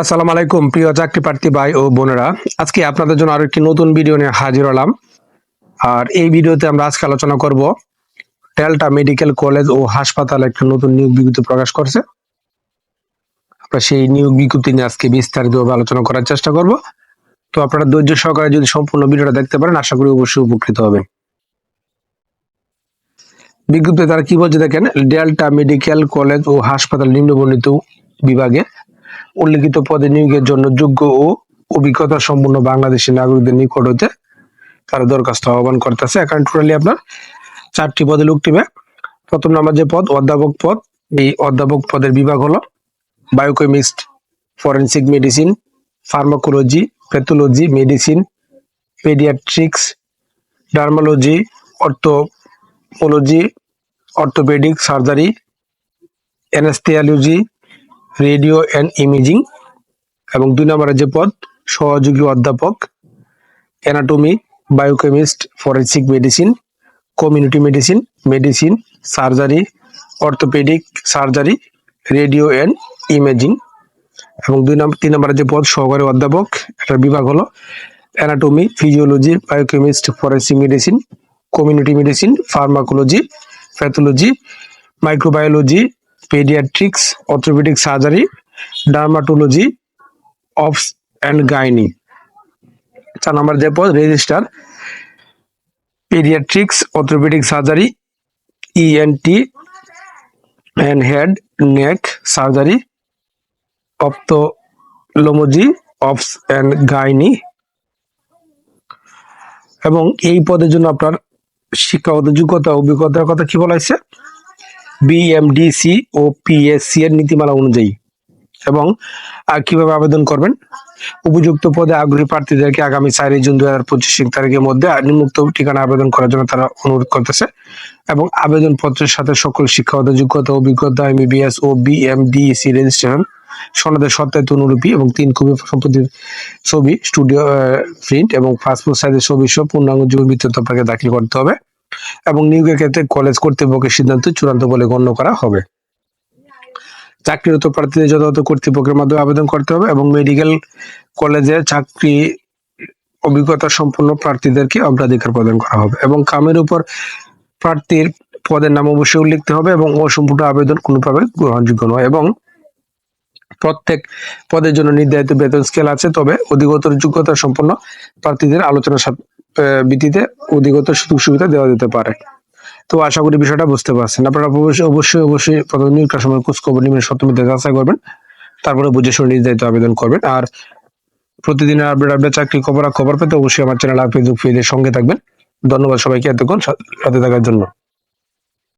আসসালামু আলাইকুম, প্রিয় চাকরি প্রার্থী ভাই ও বোনেরা। আজকে আপনাদের জন্য আরও একটি নতুন ভিডিও নিয়ে হাজির হলাম। আর এই ভিডিওতে আমরা আজকে আলোচনা করব ডেল্টা মেডিকেল কলেজ ও হাসপাতালে একটা নতুন নিয়োগ বিজ্ঞপ্তি প্রকাশ করছে। আমরা সেই নিয়োগ বিজ্ঞপ্তি নিয়ে আজকে বিস্তারিতভাবে আলোচনা করার চেষ্টা করব। তো আপনারা ধৈর্য সহকারে যদি সম্পূর্ণ ভিডিওটা দেখতে পারেন, আশা করি অবশ্যই উপকৃত হবেন। বিজ্ঞপ্তি তারা কি বলছে দেখেন, ডেল্টা মেডিকেল কলেজ ও হাসপাতাল নিম্নবর্ণিত বিভাগে উল্লিখিত পদে নিয়োগের জন্য যোগ্য ও অভিজ্ঞতা সম্পন্ন বাংলাদেশি নাগরিকদের নিকট হতে তারা দরখাস্ত আহ্বান করতেছে। এখানে টোটালি আপনার চারটি পদে লোক টিবে প্রথম নাম্বার যে পদ, অধ্যাপক পদ, এই অধ্যাপক পদের বিভাগ হলো biochemist forensic medicine pharmacology pathology medicine paediatrics dermatology orthology orthopaedic surgery anaesthesiology radio and imaging এবং দুই নম্বরের যে পদ, সহযোগী অধ্যাপক anatomy biochemist forensic medicine community medicine medicine surgery orthopaedic surgery radio and imaging এবং দুই নম্বর, তিন নম্বরের যে পদ, সহকারী অধ্যাপক, এটার বিভাগ হলো anatomy physiology biochemist forensic medicine community medicine pharmacology pathology microbiology paediatrics orthopaedic surgery dermatology obs and gynae চার নম্বর যে পদ register paediatrics orthopaedic surgery ENT and head neck surgery ophthalmology obs and gynae এবং এই পদের জন্য আপনার শিক্ষাগত যোগ্যতা, অভিজ্ঞতার কথা কি বলা হয়েছে? বিএমডিসি ও পিএসসি এর নীতিমালা অনুযায়ী এবং কীভাবে আবেদন করবেন? উপযুক্ত পদে আগ্রহী প্রার্থীদেরকে আগামী চারই জুন দুই হাজার পঁচিশ তারিখের মধ্যে নিম্নোক্ত ঠিকানা আবেদন করার জন্য তারা অনুরোধ করতেছে এবং আবেদন পত্রের সাথে সকল শিক্ষাগত যোগ্যতা, অভিজ্ঞতা এমবিবিএস ও বিএমডিসি রেজিস্ট্রেশন সনদের সত্যায়িত অনুলিপি এবং তিন কপি সম্পত্তির ছবি, স্টুডিও প্রিন্ট এবং পাসপোর্ট সাইজের ছবি সহ পূর্ণাঙ্গ ভিত্তিতে আপনাকে দাখিল করতে হবে। এবং নিয়োগের ক্ষেত্রে কলেজ কর্তৃপক্ষের সিদ্ধান্ত চূড়ান্ত বলে গণ্য করা হবে। চাকরিরত প্রার্থীদের যথাযথ কর্তৃপক্ষের মাধ্যমে আবেদন করতে হবে এবং মেডিকেল কলেজে চাকরি অভিজ্ঞতা সম্পন্ন প্রার্থীদেরকে অগ্রাধিকার প্রদান করা হবে এবং কামের উপর প্রার্থীর পদের নাম অবশ্যই উল্লেখ হবে এবং অসম্পূর্ণ আবেদন কোনোভাবে গ্রহণযোগ্য নয় এবং প্রত্যেক পদের জন্য নির্ধারিত বেতন স্কেল আছে, তবে অধিকতর যোগ্যতা সম্পন্ন প্রার্থীদের আলোচনা ভিত্তিতে অধিগত সুযোগ সুবিধা দেওয়া যেতে পারে। তো আশা করি বিষয়টা বুঝতে পারছেন। আপনারা অবশ্যই অবশ্যই অবশ্যই নিয়োগটার সময় খোঁজ খবর নিবেন সত্যমিতে যাচাই করবেন, তারপরে বুঝে শুনে নির্ধারিত আবেদন করবেন। আর প্রতিদিন আপডেট আপডেট চাকরি খবর খবর পেতে অবশ্যই আমার চ্যানেল আর ফেসবুক পেজের সঙ্গে থাকবেন। ধন্যবাদ সবাইকে এতক্ষণ সাথে থাকার জন্য।